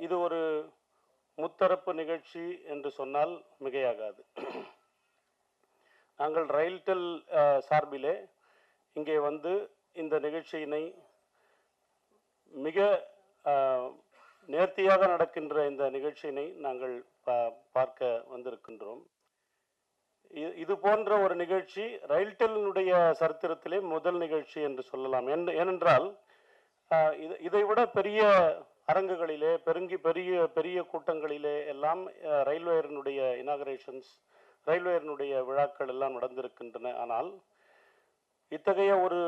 இது ஒரு முத்தரப்பு நிகழ்ச்சி என்று சொன்னால் மிகையாகாது. நாங்கள் ரயில்டெல் சார்பிலே இங்கே வந்து இந்த நிகழ்ச்சியினை மிக நேர்த்தியாக நடக்கின்ற இந்த நிகழ்ச்சியினை நாங்கள் பா- பார்க்க வந்திருக்கின்றோம். இது போன்ற ஒரு நிகழ்ச்சி ரயில்டெல்லினுடைய சரித்திரத்திலே முதல் நிகழ்ச்சி என்று சொல்லலாம். ஏனென்றால் இது இதை விட பெரிய அரங்குகளிலே பெருங்கி பெரிய பெரிய கூட்டங்களிலே எல்லாம் ரயில்வேயினுடைய ரயில்வேயரினுடைய இனாகரேஷன்ஸ் ரயில்வேயரினுடைய விழாக்கள் எல்லாம் நடந்திருக்கின்றன. ஆனால் இத்தகைய ஒரு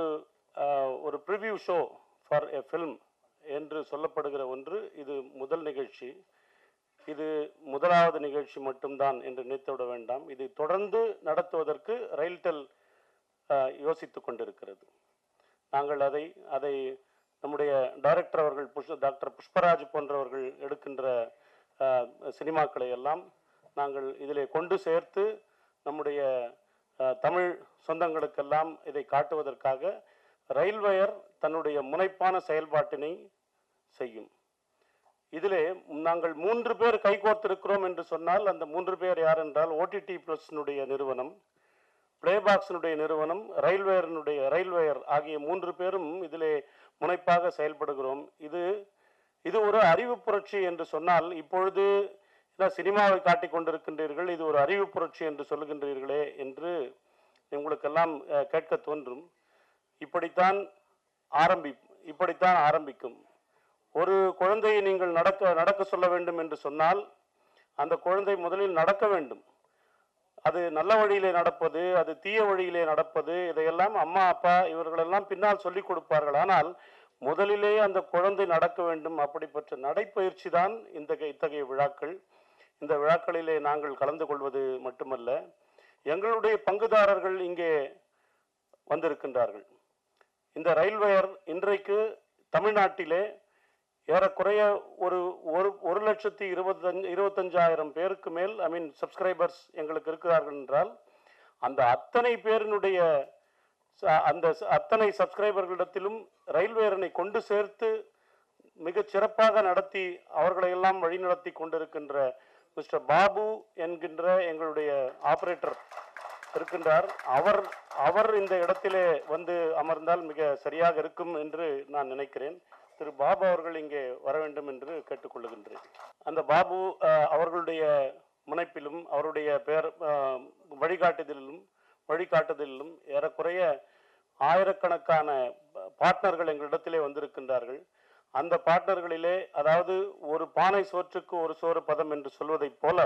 ஒரு preview show for a film என்று சொல்லப்படுகிற ஒன்று இது முதல் நிகழ்ச்சி. இது முதலாவது நிகழ்ச்சி மட்டும்தான் என்று நினைத்துவிட வேண்டாம். இது தொடர்ந்து நடத்துவதற்கு ரயில்டெல் யோசித்து கொண்டிருக்கிறது. நாங்கள் அதை அதை நம்முடைய டைரக்டர் அவர்கள் புஷ் டாக்டர் புஷ்பராஜ் போன்றவர்கள் எடுக்கின்ற சினிமாக்களை எல்லாம் நாங்கள் இதிலே கொண்டு சேர்த்து நம்முடைய தமிழ் சொந்தங்களுக்கெல்லாம் இதை காட்டுவதற்காக ரயில்வேயர் தன்னுடைய முனைப்பான செயல்பாட்டினை செய்யும். இதிலே நாங்கள் மூன்று பேர் கைகோர்த்திருக்கிறோம் என்று சொன்னால் அந்த மூன்று பேர் யார் என்றால் ஓடிடி ப்ளஸ்னுடைய நிறுவனம் பிளேபாக்ஸினுடைய நிறுவனம் ரயில்வேயர்னுடைய ரயில்வேயர் ஆகிய மூன்று பேரும் இதிலே முனைப்பாக செயல்படுகிறோம். இது இது ஒரு அறிவு புரட்சி என்று சொன்னால் இப்பொழுது சினிமாவை காட்டிக் கொண்டிருக்கின்றீர்கள் இது ஒரு அறிவு புரட்சி என்று சொல்லுகின்றீர்களே என்று உங்களுக்கெல்லாம் கேட்க தோன்றும். இப்படித்தான் ஆரம்பி இப்படித்தான் ஆரம்பிக்கும். ஒரு குழந்தையை நீங்கள் நடக்க நடக்க சொல்ல வேண்டும் என்று சொன்னால் அந்த குழந்தை முதலில் நடக்க வேண்டும். அது நல்ல வழியிலே நடப்பது அது தீய வழியிலே நடப்பது இதையெல்லாம் அம்மா அப்பா இவர்களெல்லாம் பின்னால் சொல்லிக் கொடுப்பார்கள். ஆனால் முதலிலேயே அந்த குழந்தை நடக்க வேண்டும். அப்படிப்பட்ட நடைப்பயிற்சி தான் இந்த இத்தகைய விழாக்கள். இந்த விழாக்களிலே நாங்கள் கலந்து கொள்வது மட்டுமல்ல எங்களுடைய பங்குதாரர்கள் இங்கே வந்திருக்கின்றார்கள். இந்த ரயில்வேயர் இன்றைக்கு தமிழ்நாட்டிலே ஏறக்குறைய ஒரு ஒரு ஒரு லட்சத்தி இருபத்தஞ்சு இருபத்தஞ்சாயிரம் பேருக்கு மேல் ஐ மீன் சப்ஸ்கிரைபர்ஸ் எங்களுக்கு இருக்கிறார்கள் என்றால் அந்த அத்தனை பேரினுடைய அந்த அத்தனை சப்ஸ்கிரைபர்களிடத்திலும் ரயில்வேரனை கொண்டு சேர்த்து மிக சிறப்பாக நடத்தி அவர்களை எல்லாம் வழிநடத்தி கொண்டிருக்கின்ற மிஸ்டர் பாபு என்கின்ற எங்களுடைய ஆபரேட்டர் இருக்கின்றார். அவர் அவர் இந்த இடத்திலே வந்து அமர்ந்தால் மிக சரியாக இருக்கும் என்று நான் நினைக்கிறேன். திரு பாபு அவர்கள் இங்கே வர வேண்டும் என்று கேட்டுக்கொள்ளுகின்றேன். அந்த பாபு அவர்களுடைய முனைப்பிலும் அவருடைய பெயர் வழிகாட்டுதலிலும் வழிகாட்டுதலிலும் ஏறக்குறைய ஆயிரக்கணக்கான பார்ட்னர்கள் எங்களிடத்திலே வந்திருக்கின்றார்கள். அந்த பார்ட்னர்களிலே அதாவது ஒரு பானை சோற்றுக்கு ஒரு சோறு பதம் என்று சொல்வதைப் போல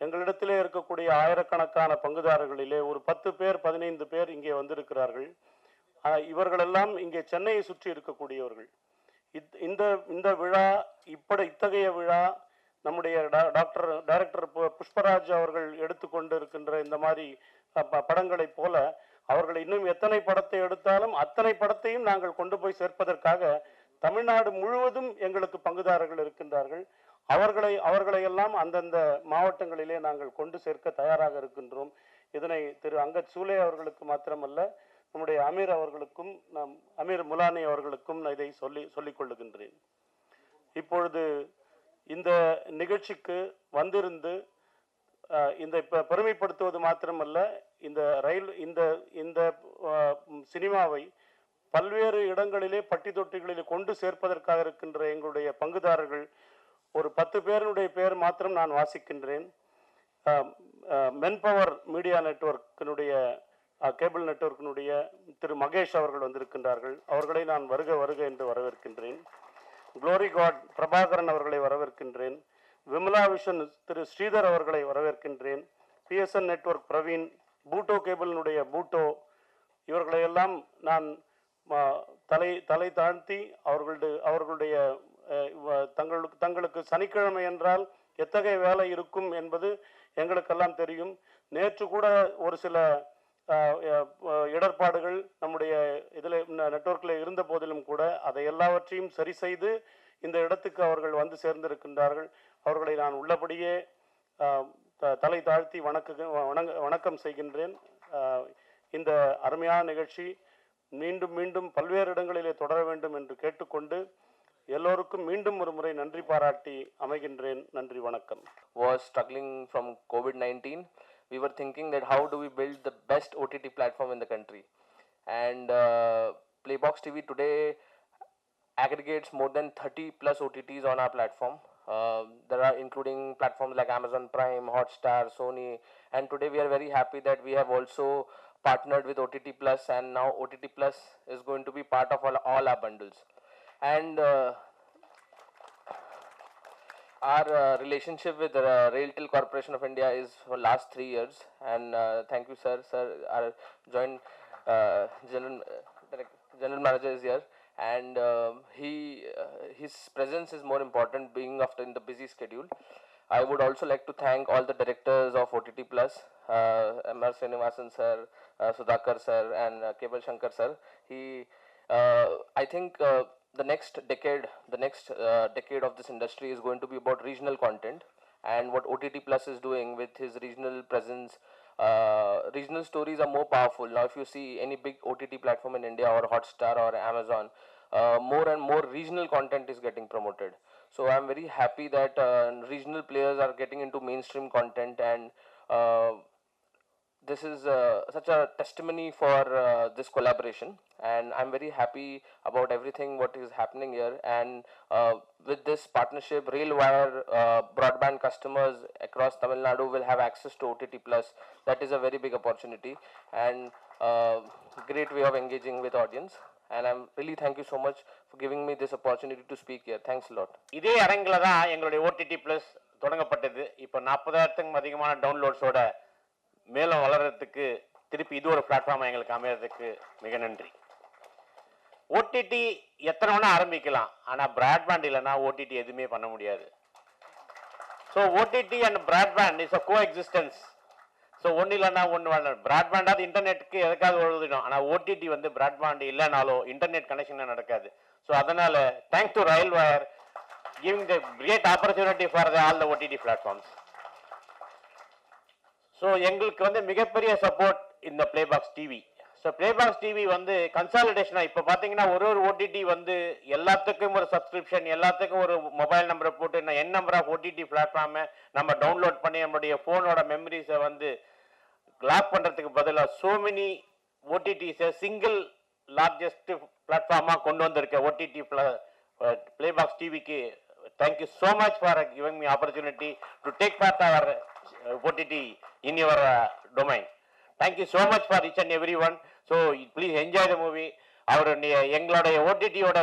எங்களிடத்திலே இருக்கக்கூடிய ஆயிரக்கணக்கான பங்குதாரர்களிலே ஒரு பத்து பேர் பதினைந்து பேர் இங்கே வந்திருக்கிறார்கள். இவர்களெல்லாம் இங்கே சென்னையை சுற்றி இருக்கக்கூடியவர்கள். இத்- இந்த இந்த விழா இப்படி இத்தகைய விழா நம்முடைய டா- டாக்டர் டைரக்டர் பு- புஷ்பராஜ் அவர்கள் எடுத்துக்கொண்டு இருக்கின்ற இந்த மாதிரி ப- படங்களைப் போல அவர்கள் இன்னும் எத்தனை படத்தை எடுத்தாலும் அத்தனை படத்தையும் நாங்கள் கொண்டு போய் சேர்ப்பதற்காக தமிழ்நாடு முழுவதும் எங்களுக்கு பங்குதாரர்கள் இருக்கின்றார்கள். அவர்களை அவர்களை எல்லாம் அந்தந்த மாவட்டங்களிலே நாங்கள் கொண்டு சேர்க்க தயாராக இருக்கின்றோம். இதனை திரு அங்கத் சூலே அவர்களுக்கு மாத்திரமல்ல நம்முடைய அமீர் அவர்களுக்கும் நாம் அமீர் முலானி அவர்களுக்கும் நான் இதை சொல்லி சொல்லிக் கொள்ளுகின்றேன். இப்பொழுது இந்த நிகழ்ச்சிக்கு வந்திருந்து இந்த இப்போ பெருமைப்படுத்துவது மாத்திரமல்ல இந்த ரயில் இந்த இந்த சினிமாவை பல்வேறு இடங்களிலே பட்டி தொட்டிகளிலே கொண்டு சேர்ப்பதற்காக இருக்கின்ற எங்களுடைய பங்குதாரர்கள் ஒரு பத்து பேருடைய பெயர் மாத்திரம் நான் வாசிக்கின்றேன். மென்பவர் மீடியா நெட்வொர்க்கினுடைய கேபிள் நெட்வொர்க்கினுடைய திரு மகேஷ் அவர்கள் வந்திருக்கின்றார்கள். அவர்களை நான் வருக வருக என்று வரவேற்கின்றேன். குளோரி காட் பிரபாகரன் அவர்களை வரவேற்கின்றேன். விமலா விஷன் திரு ஸ்ரீதர் அவர்களை வரவேற்கின்றேன். பிஎஸ்என் நெட்வொர்க் பிரவீன் பூட்டோ கேபிளினுடைய பூட்டோ இவர்களையெல்லாம் நான் தலை தலை தாழ்த்தி அவர்களுடைய அவர்களுடைய தங்களுக்கு தங்களுக்கு சனிக்கிழமை என்றால் எத்தகைய வேலை இருக்கும் என்பது எங்களுக்கெல்லாம் தெரியும். நேற்று கூட ஒரு சில இடர்பாடுகள் நம்முடைய இதில் நெட்வொர்க்கில் இருந்த போதிலும் கூட அதை எல்லாவற்றையும் சரி செய்து இந்த இடத்துக்கு அவர்கள் வந்து சேர்ந்திருக்கின்றார்கள். அவர்களை நான் உள்ளபடியே த- தலை தாழ்த்தி வணக்கு வணங்க வணக்கம் செய்கின்றேன். இந்த அருமையான நிகழ்ச்சி மீண்டும் மீண்டும் பல்வேறு இடங்களிலே தொடர வேண்டும் என்று கேட்டுக்கொண்டு எல்லோருக்கும் மீண்டும் ஒரு முறை நன்றி பாராட்டி அமைகின்றேன். நன்றி வணக்கம். Was struggling from covid nineteen we were thinking that how do we build the best OTT platform in the country. And uh, Playbox TV today aggregates more than 30 plus OTTs on our platform. Um there are including platforms like Amazon Prime, Hotstar, Sony, and today we are very happy that we have also partnered with OTT Plus, and now OTT Plus is going to be part of all, all our bundles. And uh, our uh, relationship with uh, Railtel Corporation of India is for last three years, and uh, thank you, sir. Sir, our joint uh, general uh, general manager is here, and um he uh, his presence is more important, being after in the busy schedule. I would also like to thank all the directors of OTT Plus, uh, M.R. Srinivasan sir, uh, Sudhakar sir, and Kebal Shankar sir. He, I think the next decade, the next uh, decade of this industry is going to be about regional content, and what OTT Plus is doing with his regional presence. Uh, regional stories are more powerful now. If you see any big OTT platform in India or Hotstar or Amazon, uh, more and more regional content is getting promoted. So I'm very happy that uh, regional players are getting into mainstream content, and uh, this is uh, such a testimony for uh, this collaboration. And I'm very happy about everything what is happening here. And uh, with this partnership, Railwire uh, broadband customers across Tamil Nadu will have access to OTT Plus. That is a very big opportunity and uh, great way of engaging with audience. And I'm really thank you so much for giving me this opportunity to speak here. Thanks a lot. இதே அரங்கில் தான் எங்களுடைய OTT plus தொடங்கப்பட்டது இப்போ நாற்பதாயிரத்துக்கும் அதிகமான டவுன்லோட்ஸோட மேலும் வளர்கிறதுக்கு திருப்பி இது ஒரு பிளாட்ஃபார்மாக எங்களுக்கு அமையறதுக்கு மிக நன்றி. ஓடிடி எத்தனை வேணால் ஆரம்பிக்கலாம். ஆனால் பிராட்பேண்ட் இல்லைன்னா ஓடிடி எதுவுமே பண்ண முடியாது. So OTT and broadband is a coexistence so ஒன்று இல்லைன்னா ஒன்று வேணும். பிராட்பேண்டாவது இன்டர்நெட்டுக்கு எதுக்காவது எழுதிடும் ஆனால் ஓடிடி வந்து பிராட்பேண்ட் இல்லைனாலோ இன்டர்நெட் கனெக்ஷன் நடக்காது. ஸோ அதனால் thanks to RailWire giving the great opportunity for the all the OTT platforms so எங்களுக்கு வந்து மிகப்பெரிய சப்போர்ட் இந்த Playbox TV so Playbox TV வந்து கன்சாலிடேஷனாக இப்போ பார்த்தீங்கன்னா ஒரு ஒரு ஓடிடி வந்து எல்லாத்துக்கும் ஒரு சப்ஸ்கிரிப்ஷன் எல்லாத்துக்கும் ஒரு மொபைல் நம்பரை போட்டு நான் என் நம்பர் ஆஃப் ஓடிடி பிளாட்ஃபார்மை நம்ம டவுன்லோட் பண்ணி நம்மளுடைய ஃபோனோட மெமரிஸை வந்து லாக் பண்ணுறதுக்கு பதிலாக சோ மெனி ஓடிடிஸை சிங்கிள் லார்ஜஸ்ட் பிளாட்ஃபார்மாக கொண்டு வந்திருக்க ஓடிடி பிளேபாக்ஸ் டிவிக்கு thank you so much for giving me opportunity to take part our OTT in your domain thank you so much for each and every one so please enjoy the movie எங்களுடைய ஓடிடியோட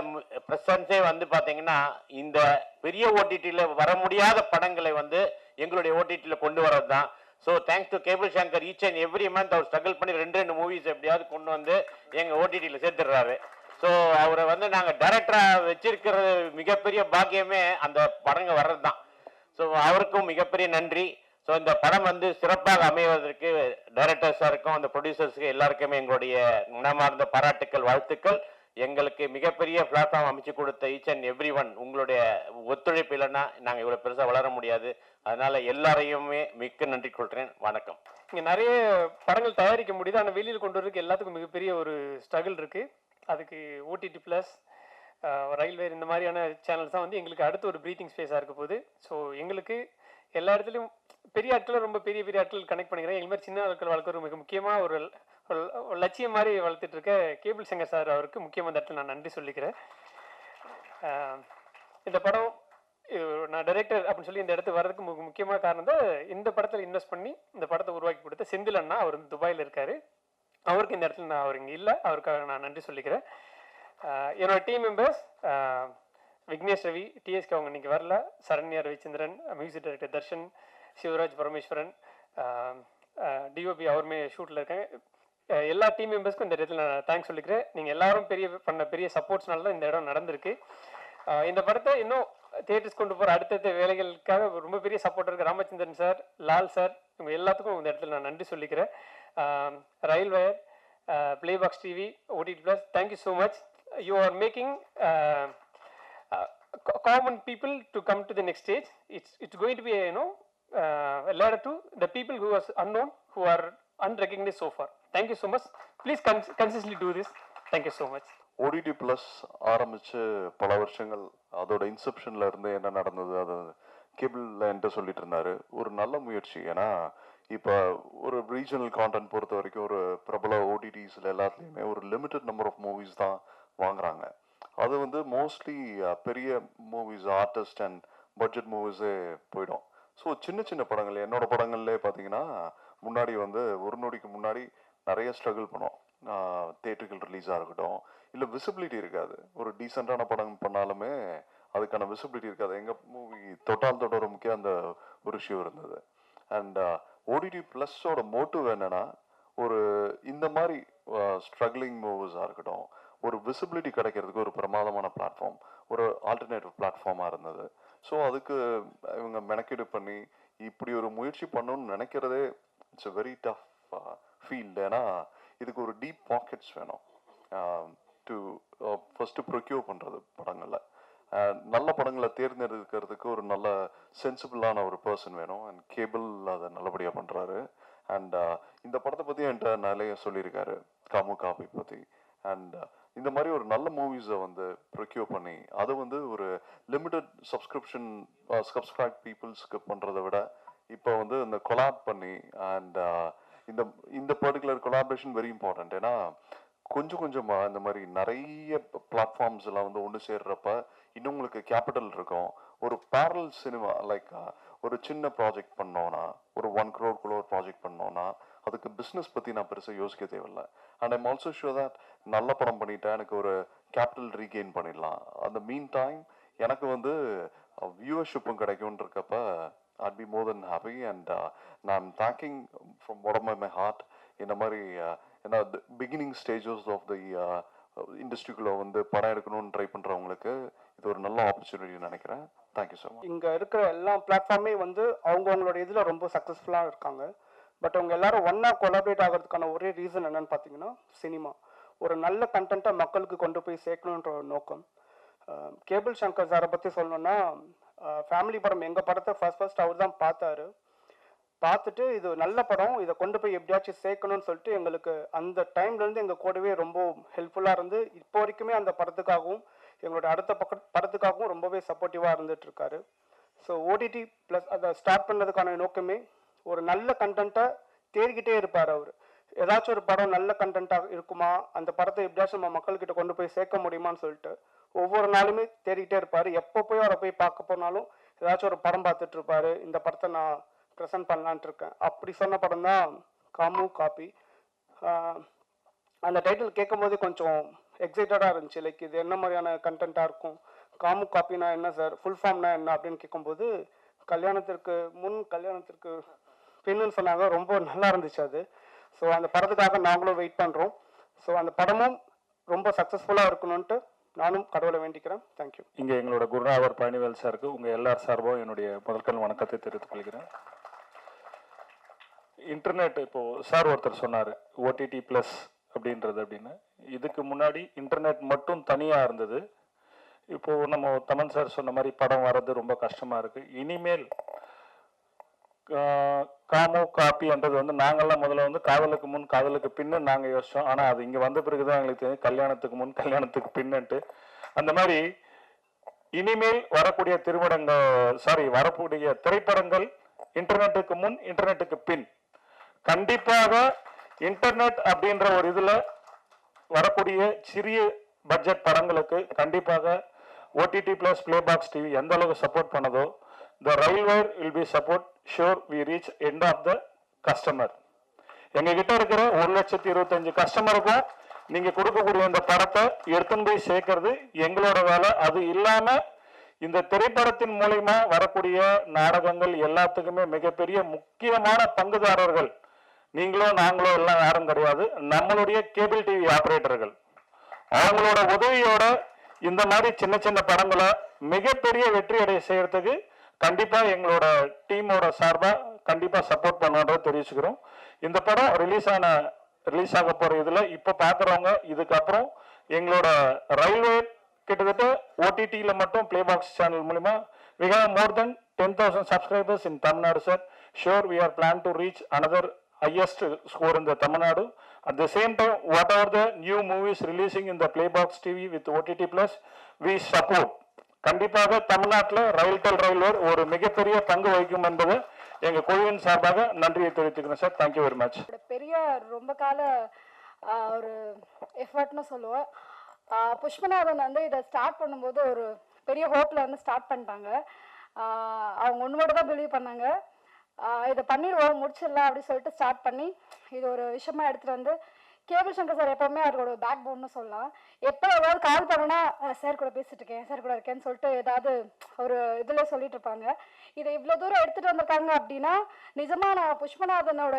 ப்ரெசன்ஸே வந்து பார்த்தீங்கன்னா இந்த பெரிய ஓடிடியில் வர முடியாத படங்களை வந்து எங்களுடைய ஓடிடியில் கொண்டு வரது தான் so thanks to cable Shankar each and every month our struggle பண்ணி ரெண்டு ரெண்டு மூவிஸ் எப்படியாவது கொண்டு வந்து எங்கள் ஓடிடியில் சேர்த்துடுறாரு. ஸோ அவரை வந்து நாங்கள் டைரக்டராக வச்சிருக்கிறது மிகப்பெரிய பாக்கியமே அந்த படங்க வர்றது தான் ஸோ அவருக்கும் மிகப்பெரிய நன்றி. ஸோ இந்த படம் வந்து சிறப்பாக அமைவதற்கு டைரக்டர்ஸாருக்கும் அந்த ப்ரொடியூசர்ஸுக்கு எல்லாருக்குமே எங்களுடைய மனமார்ந்த பாராட்டுக்கள் வாழ்த்துக்கள். எங்களுக்கு மிகப்பெரிய பிளாட்ஃபார்ம் அமைச்சு கொடுத்த ஈச் அண்ட் எவ்ரி ஒன் உங்களுடைய ஒத்துழைப்பு இல்லைன்னா நாங்கள் இவ்வளோ பெருசாக வளர முடியாது. அதனால் எல்லாரையுமே மிக்க நன்றி கொள்கிறேன். வணக்கம். இங்கே நிறைய படங்கள் தயாரிக்க முடியுது. ஆனால் வெளியில் கொண்டு வரதுக்கு எல்லாத்துக்கும் மிகப்பெரிய ஒரு ஸ்ட்ரகிள் இருக்குது அதுக்கு ஓடிடி ப்ளஸ் ரயில்வே இந்த மாதிரியான சேனல்ஸ் தான் வந்து எங்களுக்கு அடுத்து ஒரு ப்ரீத்திங் ஸ்பேஸாக இருக்க போகுது. ஸோ எங்களுக்கு எல்லா இடத்துலையும் பெரிய ஆட்களும் ரொம்ப பெரிய பெரிய ஆட்கள் கனெக்ட் பண்ணிக்கிறேன். எங்கள் மாதிரி சின்ன ஆட்கள் வளர்க்குற மிக முக்கியமாக ஒரு லட்சியம் மாதிரி வளர்த்துட்டு இருக்க கேபிள் சங்கர் சார் அவருக்கு முக்கியமாக அந்த இடத்துல நான் நன்றி சொல்லிக்கிறேன். இந்த படம் நான் டைரக்டர் அப்படின்னு சொல்லி இந்த இடத்துக்கு வர்றதுக்கு மு- முக்கியமான காரணம் தான் இந்த படத்தில் இன்வெஸ்ட் பண்ணி இந்த படத்தை உருவாக்கி கொடுத்த செந்தில் அண்ணா. அவர் வந்து துபாயில் இருக்காரு. அவருக்கு இந்த இடத்துல நான் அவர் இங்கே இல்லை. அவருக்காக நான் நன்றி சொல்லிக்கிறேன். என்னோட team members Vignesh Ravi TSK அவங்க இன்றைக்கி வரல. Saranya Ravichandran music director Darshan Sivaraj Parameswaran DOP அவருமே ஷூட்டில் இருக்காங்க. எல்லா டீம் மெம்பர்ஸ்க்கும் இந்த இடத்துல நான் தேங்க்ஸ் சொல்லிக்கிறேன். நீங்கள் எல்லாரும் பெரிய பண்ண பெரிய சப்போர்ட்ஸ்னால தான் இந்த இடம் நடந்திருக்கு. இந்த படத்தை இன்னும் தேட்டர்ஸ் கொண்டு போகிற அடுத்தடுத்த வேலைகளுக்காக ரொம்ப பெரிய சப்போர்ட் இருக்குது ராமச்சந்திரன் சார் லால் சார் இவங்க எல்லாத்துக்கும் இந்த இடத்துல நான் நன்றி சொல்லிக்கிறேன் RailWire Playbox TV OTT plus thank you so much you are making common people to come to the next stage it's it's going to be you know ladder to the people who are unknown who are unrecognise so for thank you so much please cons consistently do this thank you so much OTT plus ஆரம்பித்து பல வருஷங்கள் அதோட இன்செப்ஷனில் இருந்து என்ன நடந்தது அது கேபிளில் என்கிட்ட சொல்லிட்டு இருந்தாரு. ஒரு நல்ல முயற்சி. ஏன்னா இப்போ ஒரு ரீஜனல் கான்டென்ட் பொறுத்த வரைக்கும் ஒரு பிரபல ஓடிடிஸில் எல்லாத்துலேயுமே ஒரு லிமிட்டட் நம்பர் ஆஃப் மூவிஸ் தான் வாங்குறாங்க. அது வந்து மோஸ்ட்லி பெரிய மூவிஸ் ஆர்டிஸ்ட் அண்ட் பட்ஜெட் மூவிஸே போயிடும். ஸோ சின்ன சின்ன படங்கள் என்னோட படங்கள்லேயே பார்த்தீங்கன்னா முன்னாடி வந்து ஒரு நொடிக்கு முன்னாடி நிறைய ஸ்ட்ரகிள் பண்ணோம் தேட்டர்கள் ரிலீஸாக இருக்கட்டும். இல்லை விசிபிலிட்டி இருக்காது. ஒரு டீசெண்டான படம் பண்ணாலுமே அதுக்கான விசிபிலிட்டி இருக்காது. எங்கள் மூவி தொட்டால் முக்கிய அந்த ஒரு இஷ்யூ இருந்தது. அண்ட் ஓடிடி ப்ளஸ்ஸோட மோட்டிவ் என்னென்னா ஒரு இந்த மாதிரி uh, ஸ்ட்ரகிளிங் மூவிஸாக இருக்கட்டும் ஒரு விசிபிலிட்டி கிடைக்கிறதுக்கு ஒரு பிரமாதமான பிளாட்ஃபார்ம் ஒரு ஆல்டர்னேட்டிவ் பிளாட்ஃபார்மாக இருந்தது. ஸோ அதுக்கு இவங்க மெனக்கெடு பண்ணி இப்படி ஒரு முயற்சி பண்ணணும்னு நினைக்கிறதே it's a very tough field ஏன்னா இதுக்கு ஒரு டீப் பாக்கெட்ஸ் வேணும். Um, to first procure uh, பண்ணுறது படங்களில். நல்ல படங்களை தேர்ந்தெடுக்கிறதுக்கு ஒரு நல்ல சென்சிபிளான ஒரு பர்சன் வேணும். அண்ட் கேபிள் அதை நல்லபடியாக பண்ணுறாரு அண்ட் இந்த படத்தை பற்றி என்கிட்ட நிறைய சொல்லியிருக்காரு. காமு காபி பற்றி அண்ட் இந்த மாதிரி ஒரு நல்ல மூவிஸை வந்து ப்ரொக்யூர் பண்ணி அதை வந்து ஒரு லிமிட்டட் சப்ஸ்கிரிப்ஷன் சப்ஸ்கிரைப் பீப்புள்ஸ்க்கு பண்ணுறதை விட இப்போ வந்து இந்த கொலாப் பண்ணி அண்ட் இந்த இந்த பர்டிகுலர் கொலாபரேஷன் வெரி இம்பார்ட்டன்ட் ஏன்னா கொஞ்சம் கொஞ்சமாக இந்த மாதிரி நிறைய பிளாட்ஃபார்ம்ஸ் எல்லாம் வந்து ஒன்று சேர்றப்ப இன்னும் உங்களுக்கு கேபிட்டல் இருக்கும். ஒரு பேரல் சினிமா லைக் ஒரு சின்ன ப்ராஜெக்ட் பண்ணோன்னா ஒரு ஒன் குரோர்க்குள்ள ஒரு ப்ராஜெக்ட் பண்ணோன்னா அதுக்கு பிஸ்னஸ் பற்றி நான் பெருசாக யோசிக்க தேவையில்லை. And I'm also sure that நல்ல படம் பண்ணிட்டேன் எனக்கு ஒரு கேபிட்டல் ரீகெயின் பண்ணிடலாம். அந்த மீன் டைம் எனக்கு வந்து வியூவர்ஷிப்பும் கிடைக்கும்ன்றக்கப்ப I'd be more then happy and நான் thanking from bottom my heart இந்த மாதிரி ஏன்னா பிகினிங் ஸ்டேஜஸ் ஆஃப் தி இண்டஸ்ட்ரிக்குள்ளே வந்து படம் எடுக்கணும்னு ட்ரை பண்ணுறவங்களுக்கு இது ஒரு நல்ல ஆப்பர்ச்சுனிட்டி நினைக்கிறேன். தேங்க்யூ ஸோ மச் இங்கே இருக்கிற எல்லா பிளாட்ஃபார்மே வந்து அவங்கவுங்களோட இதில் ரொம்ப சக்ஸஸ்ஃபுல்லாக இருக்காங்க. பட் அவங்க எல்லாரும் ஒன்றா கொலாபரேட் ஆகிறதுக்கான ஒரே ரீசன் என்னன்னு பார்த்தீங்கன்னா சினிமா ஒரு நல்ல கண்டென்ட்டை மக்களுக்கு கொண்டு போய் சேர்க்கணுன்ற ஒரு நோக்கம். கேபிள் சங்கர் சாரை பற்றி சொல்லணும்னா ஃபேமிலி படம் எங்கள் படத்தை ஃபர்ஸ்ட் ஃபர்ஸ்ட் அவர் தான் பார்த்தாரு. பார்த்துட்டு இது நல்ல படம் இதை கொண்டு போய் எப்படியாச்சும் சேர்க்கணும்னு சொல்லிட்டு எங்களுக்கு அந்த டைம்லேருந்து எங்கள் கூடவே ரொம்ப ஹெல்ப்ஃபுல்லாக இருந்து இப்போ வரைக்குமே அந்த படத்துக்காகவும் எங்களோட அடுத்த பக்க படத்துக்காகவும் ரொம்பவே சப்போர்ட்டிவாக இருந்துட்டு இருக்காரு ஸோ ஓடிடி ப்ளஸ் அதை ஸ்டார்ட் பண்ணதுக்கான நோக்கமே ஒரு நல்ல கண்டென்ட்டை தேடிக்கிட்டே இருப்பார் அவர். ஏதாச்சும் ஒரு படம் நல்ல கண்டென்ட்டாக இருக்குமா? அந்த படத்தை எப்படியாச்சும் நம்ம மக்கள்கிட்ட கொண்டு போய் சேர்க்க முடியுமான்னு சொல்லிட்டு ஒவ்வொரு நாளுமே தேடிக்கிட்டே இருப்பார். எப்போ போய் அவரை போய் பார்க்க போனாலும் ஏதாச்சும் ஒரு படம் பார்த்துட்டு இருப்பாரு இந்த படத்தை நான் ப்ரெசென்ட் பண்ணலான்ட்டு இருக்கேன் அப்படி சொன்ன படம் தான் காமு காப்பி அந்த டைட்டில் கேட்கும் போது கொஞ்சம் எக்ஸைட்டடாக இருந்துச்சு. லைக் இது என்ன மாதிரியான கண்டென்ட்டாக இருக்கும்? காமு காப்பினா என்ன சார் ஃபுல் ஃபார்ம்னா என்ன அப்படின்னு கேட்கும்போது கல்யாணத்திற்கு முன் கல்யாணத்திற்கு பின்னு சொன்னாங்க. ரொம்ப நல்லா இருந்துச்சு அது. ஸோ அந்த படத்துக்காக நாங்களும் வெயிட் பண்ணுறோம் ஸோ அந்த படமும் ரொம்ப சக்ஸஸ்ஃபுல்லாக இருக்கணும்ன்ட்டு நானும் கடவுளை வேண்டிக்கிறேன். தேங்க்யூ இங்கே எங்களோட குருநாதர் பழனிவேல் சாருக்கு உங்கள் எல்லார் சார்பாகவும் என்னுடைய முதற்கண் வணக்கத்தை தெரிவித்துக் கொள்கிறேன். இன்டர்நெட் இப்போது சார் ஒருத்தர் சொன்னார் ஓடிடி ப்ளஸ் அப்படின்றது அப்படின்னு. இதுக்கு முன்னாடி இன்டர்நெட் மட்டும் தனியாக இருந்தது. இப்போது நம்ம தமன் சார் சொன்ன மாதிரி படம் வர்றது ரொம்ப கஷ்டமாக இருக்குது இனிமேல் காமோ காப்பின்றது வந்து நாங்கள்லாம் முதல்ல வந்து காதலுக்கு முன் காதலுக்கு பின்னு நாங்கள் யோசித்தோம் ஆனால் அது இங்கே வந்த பிறகு தான் எங்களுக்கு தெரியும் கல்யாணத்துக்கு முன் கல்யாணத்துக்கு பின்னுன்ட்டு. அந்த மாதிரி இனிமேல் வரக்கூடிய திருமணங்கள் சாரி வரக்கூடிய திரைப்படங்கள் இன்டர்நெட்டுக்கு முன் இன்டர்நெட்டுக்கு பின். கண்டிப்பாக இன்டர்நெட் அப்படின்ற ஒரு இதில் வரக்கூடிய சிறிய பட்ஜெட் படங்களுக்கு கண்டிப்பாக OTT plus Playbox TV எந்த அளவுக்கு support பண்ணதோ the RailWire will be support sure we reach end of the customer எங்ககிட்ட இருக்கிற ஒரு லட்சத்தி இருபத்தஞ்சு கஸ்டமருக்கும் நீங்க கொடுக்கக்கூடிய இந்த படத்தை எடுத்துன்னு போய் சேர்க்கறது எங்களோட வேலை. அது இல்லாம இந்த திரைப்படத்தின் மூலயமா வரக்கூடிய நாடகங்கள் எல்லாத்துக்குமே மிகப்பெரிய முக்கியமான பங்குதாரர்கள் நீங்களோ நாங்களோ எல்லாம் யாரும் கிடையாது. நம்மளுடைய கேபிள் டிவி ஆப்ரேட்டர்கள். அவங்களோட உதவியோட இந்த மாதிரி சின்ன சின்ன படங்களை மிகப்பெரிய வெற்றி அடைய செய்யறதுக்கு கண்டிப்பா எங்களோட டீமோட சார்பா கண்டிப்பா சப்போர்ட் பண்ணுன்றதை தெரிவிச்சுக்கிறோம். இந்த படம் ரிலீஸ் ஆன ரிலீஸ் ஆக போற இதுல இப்ப பாக்குறவங்க இதுக்கப்புறம் எங்களோட ரயில்வே கிட்டத்தட்ட ஓடிடியில மட்டும் பிளே பாக்ஸ் சேனல் மூலிமா we more more than 10000 subscribers in Tamil Nadu sir sure we are plan to reach another highest score in the Tamil Nadu. At the same time, the the new movies releasing in the Playbox TV with OTT Plus, we support. கண்டிப்பாக தமிழ்நாட்டில் ரயில் del railway ஒரு மிகப்பெரிய பங்கு வகிக்கும் என்பது எங்கள் குழுவின் சார்பாக நன்றியை தெரிவித்துக்கிறேன் sir thank you very much பெரிய ரொம்ப கால ஒரு எஃபர்ட்னு சொல்லுவேன் புஷ்பநாதன் வந்து இதை ஸ்டார்ட் பண்ணும்போது ஒரு பெரிய ஹோப்பில் வந்து ஸ்டார்ட் பண்ணிட்டாங்க. அவங்க ஒன்று மட்டும் தான் பிலீவ் பண்ணாங்க. இதை பண்ணிடுவோம் முடிச்சிடலாம் அப்படின்னு சொல்லிட்டு ஸ்டார்ட் பண்ணி இது ஒரு விஷயமா எடுத்துகிட்டு வந்து கேபிள் சங்கர் சார் எப்போவுமே அவரோட பேக் போன்னு சொல்லலாம். எப்போ ஏதாவது கால் பண்ணனா சார் கூட பேசிட்டு இருக்கேன் சார் கூட இருக்கேன்னு சொல்லிட்டு ஏதாவது ஒரு இதில் சொல்லிட்டு இருப்பாங்க. இதை இவ்வளோ தூரம் எடுத்துகிட்டு வந்திருக்காங்க அப்படின்னா நிஜமா நான் புஷ்பநாதனோட